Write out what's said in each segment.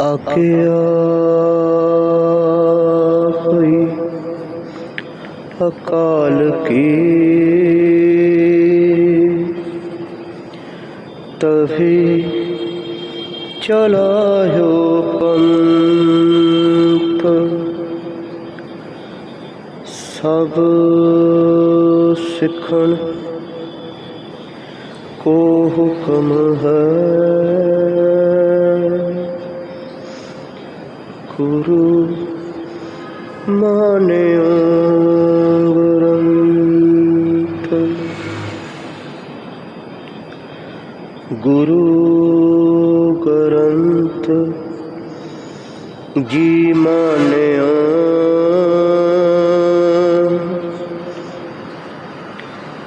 ਆਖਿਆ ਹੋਈ ਅਕਾਲ ਕੀ ਤਹੀ ਚਲਾਇਓ ਪੰਥ ਸਭ ਸਿੱਖਣ ਕੋ ਹੁਕਮ ਹੈ ਗੁਰੂ ਮਾਨਿਓ ਗ੍ਰੰਥ ਗੁਰੂ ਗ੍ਰੰਥ ਜੀ ਮਾਨਿਓ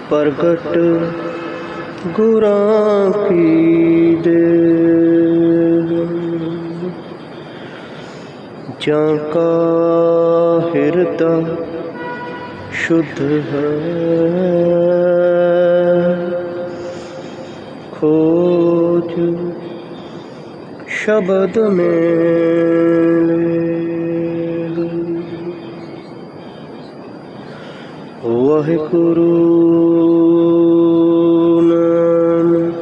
ਪ੍ਰਗਟ ਗੁਰਾਂ ਕੀ ਦੇ ਜਾਂ ਕਾ ਹਿਰਦਾ ਸ਼ੁੱਧ ਹੈ ਖੋਜ ਸ਼ਬਦ ਮੇਲੇ ਵਾਹਿਗੁਰੂ ਨਾਨਕ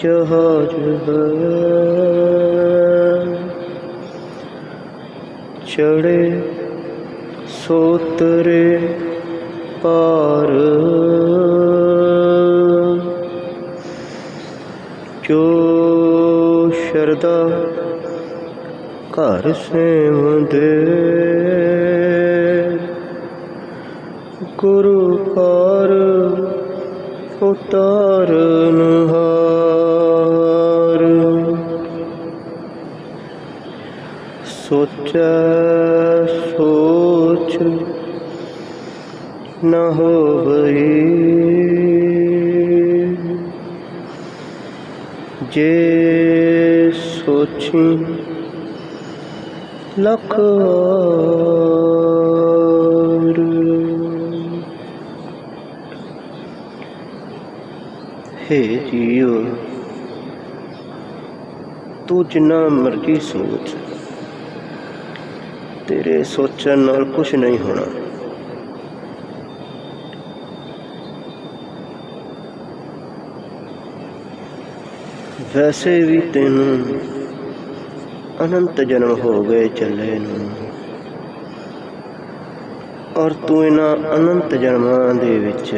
ਜਹਾਜ ਹੈ ਚੜੇ ਸੋਤਰੇ ਪਾਰ। ਜੋ ਸ਼ਰਦਾ ਘਰ ਸੇਵੰਦੇ? ਗੁਰੂ ਪਾਰ ਉਤਾਰਨ ਹਾਰ ਸੋਚ ਨ ਹੋਵਈ ਜੇ ਸੋਚੀ ਲਖ ਵਾਰ ਹੇ ਜੀਓ ਤੂੰ ਜਿੰਨਾ ਮਰਜ਼ੀ ਸੋਚ। ਤੇਰੇ ਸੋਚਣ ਨਾਲ ਕੁਝ ਨਹੀਂ ਹੋਣਾ। ਵੈਸੇ ਵੀ ਤੈਨੂੰ ਅਨੰਤ ਜਨਮ ਹੋ ਗਏ ਚੱਲੇ ਨੂੰ, ਔਰ ਤੂੰ ਇਹਨਾਂ ਅਨੰਤ ਜਨਮਾਂ ਦੇ ਵਿੱਚ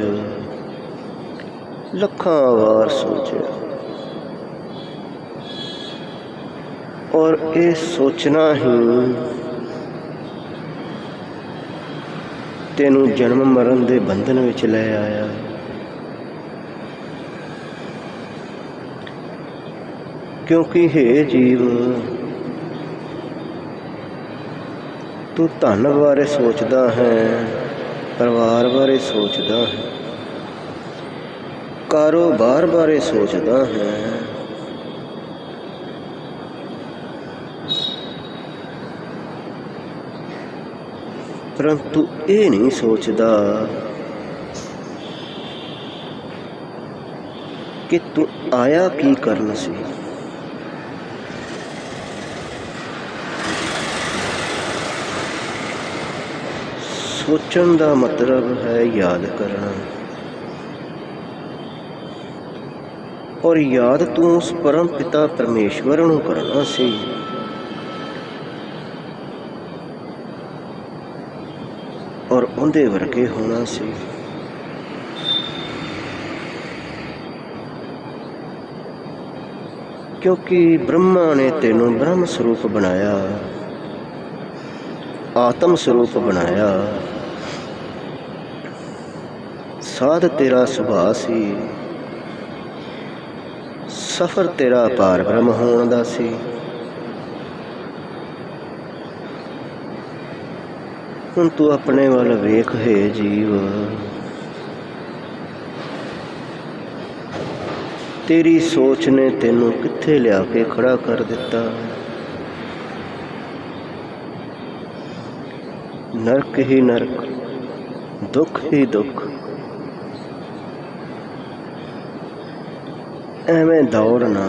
ਲੱਖਾਂ ਵਾਰ ਸੋਚਿਆ। ਔਰ ਇਹ ਸੋਚਣਾ ਹੀ ਤੈਨੂੰ ਜਨਮ ਮਰਨ ਦੇ ਬੰਧਨ ਵਿੱਚ ਲੈ ਆਇਆ। ਕਿਉਂਕਿ ਹੈ ਜੀਵ, ਤੂੰ ਧਨ ਬਾਰੇ ਸੋਚਦਾ ਹੈ, ਪਰਿਵਾਰ ਬਾਰੇ ਸੋਚਦਾ ਹੈ, ਕਾਰੋਬਾਰ ਬਾਰੇ ਸੋਚਦਾ ਹੈ। ਪਰੰਤੂ ਇਹ ਨਹੀਂ ਸੋਚਦਾ ਕਿ ਤੂੰ ਆਇਆ ਕੀ ਕਰਨ ਸੀ। ਸੋਚਣ ਦਾ ਮਤਲਬ ਹੈ ਯਾਦ ਕਰਨਾ। ਔਰ ਯਾਦ ਤੂੰ ਉਸ ਪਰਮ ਪਿਤਾ ਪਰਮੇਸ਼ਵਰ ਨੂੰ ਕਰਨਾ ਸੀ। ਉਹਦੇ ਵਰਗੇ ਹੋਣਾ ਸੀ। ਕਿਉਂਕਿ ਬ੍ਰਹਮਾ ਨੇ ਤੈਨੂੰ ਬ੍ਰਹਮ ਸਰੂਪ ਬਣਾਇਆ, ਆਤਮ ਸਰੂਪ ਬਣਾਇਆ। ਸਾਧ ਤੇਰਾ ਸੁਭਾਅ ਸੀ, ਸਫਰ ਤੇਰਾ ਪਾਰ ਬ੍ਰਹਮ ਹੋਣ ਦਾ ਸੀ। ਹੁਣ ਤੂੰ ਆਪਣੇ ਵੱਲ ਵੇਖ, ਹੈ ਜੀਵ। ਤੇਰੀ ਸੋਚ ਨੇ ਤੈਨੂੰ ਕਿੱਥੇ ਲਿਆ ਕੇ ਖੜਾ ਕਰ ਦਿੱਤਾ? ਨਰਕ ਹੀ ਨਰਕ, ਦੁੱਖ ਹੀ ਦੁੱਖ। ਐਵੇਂ ਦੌੜਨਾ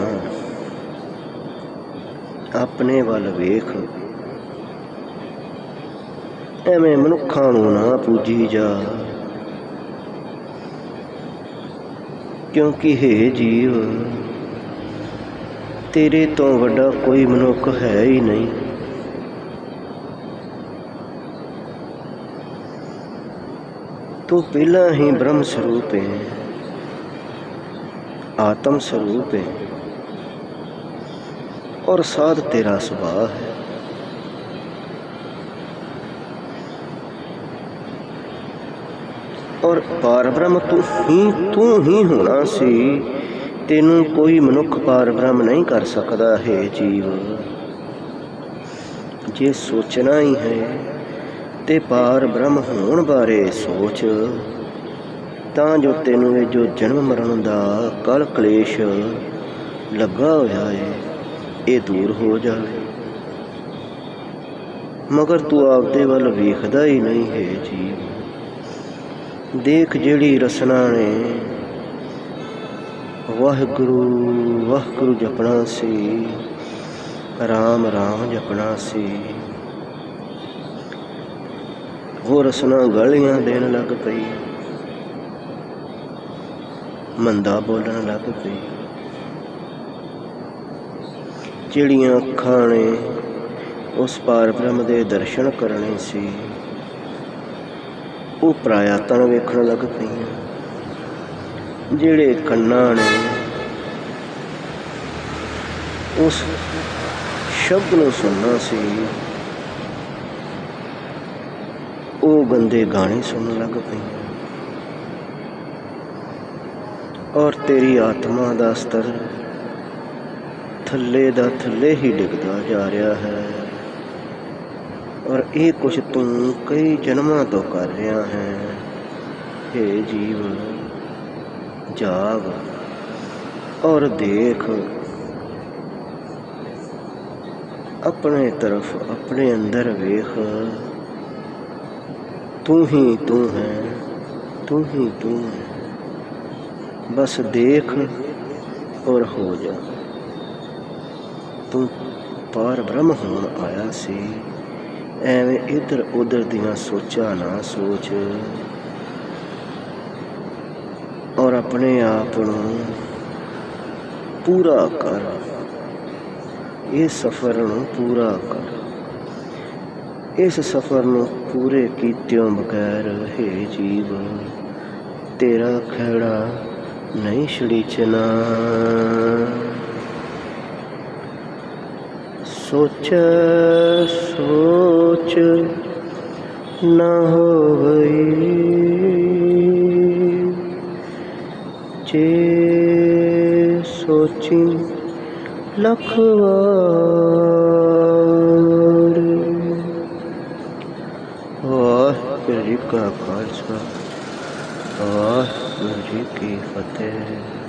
ਆਪਣੇ ਵੱਲ ਵੇਖ। ਐਵੇਂ ਮਨੁੱਖਾਂ ਨੂੰ ਨਾ ਪੂਜੀ ਜਾ ਕਿਉਂਕਿ ਹੈ ਜੀਵ ਤੇਰੇ ਤੋਂ ਵੱਡਾ ਕੋਈ ਮਨੁੱਖ ਹੈ ਹੀ ਨਹੀਂ ਤੂੰ ਪਹਿਲਾਂ ਹੀ ਬ੍ਰਹਮ ਸਰੂਪ ਹੈ ਆਤਮ ਸਰੂਪ ਹੈ ਔਰ ਸਾਧ ਤੇਰਾ ਸੁਭਾਅ ਹੈ ਔਰ ਪਾਰ ਬ੍ਰਹਮ ਤੂੰ ਹੀ ਤੂੰ ਹੀ ਹੋਣਾ ਸੀ। ਤੈਨੂੰ ਕੋਈ ਮਨੁੱਖ ਪਾਰ ਬ੍ਰਹਮ ਨਹੀਂ ਕਰ ਸਕਦਾ, ਹੈ ਜੀਵ। ਜੇ ਸੋਚਣਾ ਹੀ ਹੈ ਤੇ ਪਾਰ ਬ੍ਰਹਮ ਹੋਣ ਬਾਰੇ ਸੋਚ, ਤਾਂ ਜੋ ਤੈਨੂੰ ਇਹ ਜੋ ਜਨਮ ਮਰਨ ਦਾ ਕਲ ਕਲੇਸ਼ ਲੱਗਾ ਹੋਇਆ ਹੈ ਇਹ ਦੂਰ ਹੋ ਜਾਵੇ। ਮਗਰ ਤੂੰ ਆਪਦੇ ਵੱਲ ਵੇਖਦਾ ਹੀ ਨਹੀਂ, ਹੈ ਜੀਵ। ਦੇਖ ਜਿਹੜੀ ਰਸਨਾ ਨੇ। ਵਾਹਿਗੁਰੂ ਵਾਹਿਗੁਰੂ ਜਪਣਾ ਸੀ। ਰਾਮ ਰਾਮ ਜਪਣਾ ਸੀ। ਉਹ ਰਸਨਾ ਗਾਲੀਆਂ ਦੇਣ ਲੱਗ ਪਈ। ਮੰਦਾ ਬੋਲਣ ਲੱਗ ਪਈ। ਜਿਹੜੀਆਂ ਅੱਖਾਂ ਨੇ, ਉਸ ਪਾਰ ਬ੍ਰਹਮ ਦੇ ਦਰਸ਼ਨ ਕਰਨੇ ਸੀ। ਉਹ ਪ੍ਰਾਇਆਤਾਂ ਨੂੰ ਵੇਖਣ ਲੱਗ ਪਈਆਂ। ਜਿਹੜੇ ਕੰਨਾਂ ਨੇ ਉਸ ਸ਼ਬਦ ਨੂੰ ਸੁਣਨਾ ਸੀ, ਉਹ ਗੰਦੇ ਗਾਣੇ ਸੁਣਨ ਲੱਗ ਪਈਆਂ। ਔਰ ਤੇਰੀ ਆਤਮਾ ਦਾ ਸਤਰ ਥੱਲੇ ਦਾ ਥੱਲੇ ਹੀ ਡਿੱਗਦਾ ਜਾ ਰਿਹਾ ਹੈ। ਔਰ ਇਹ ਕੁਛ ਤੂੰ ਕਈ ਜਨਮਾਂ ਤੋਂ ਕਰ ਰਿਹਾ ਹੈ। हे ਜੀਵਨ ਜਾਗ ਔਰ ਦੇਖ। ਆਪਣੇ ਤਰਫ ਆਪਣੇ ਅੰਦਰ ਵੇਖ। ਤੂੰ ਹੀ ਤੂੰ ਹੈ, ਤੂੰ ਹੀ ਤੂੰ ਹੈ। ਬਸ ਦੇਖ ਔਰ ਹੋ ਜਾ। ਤੂੰ ਪਾਰ ਬ੍ਰਹਮ ਹੋਣ ਆਇਆ ਸੀ। ਐਵੇਂ ਇੱਧਰ ਉੱਧਰ ਦੀਆਂ ਸੋਚਾਂ ਨਾ ਸੋਚ। ਔਰ ਆਪਣੇ ਆਪ ਨੂੰ ਪੂਰਾ ਕਰ। ਇਹ ਸਫ਼ਰ ਨੂੰ ਪੂਰਾ ਕਰ। ਇਸ ਸਫ਼ਰ ਨੂੰ ਪੂਰੇ ਕੀਤਿਆਂ ਬਗੈਰ ਹੈ ਜੀਵ। ਤੇਰਾ ਖੜਾ ਨਹੀਂ ਛੜੀਚਣਾ ਸੋਚ ਸੋਚ ਨਾ ਹੋਈ ਜੇ ਸੋਚੀ ਲੱਖ ਵਾਰ। ਵਾਹਿਗੁਰੂ ਜੀ ਕਾ ਖਾਲਸਾ, ਵਾਹਿਗੁਰੂ ਜੀ ਕੀ ਫਤਿਹ।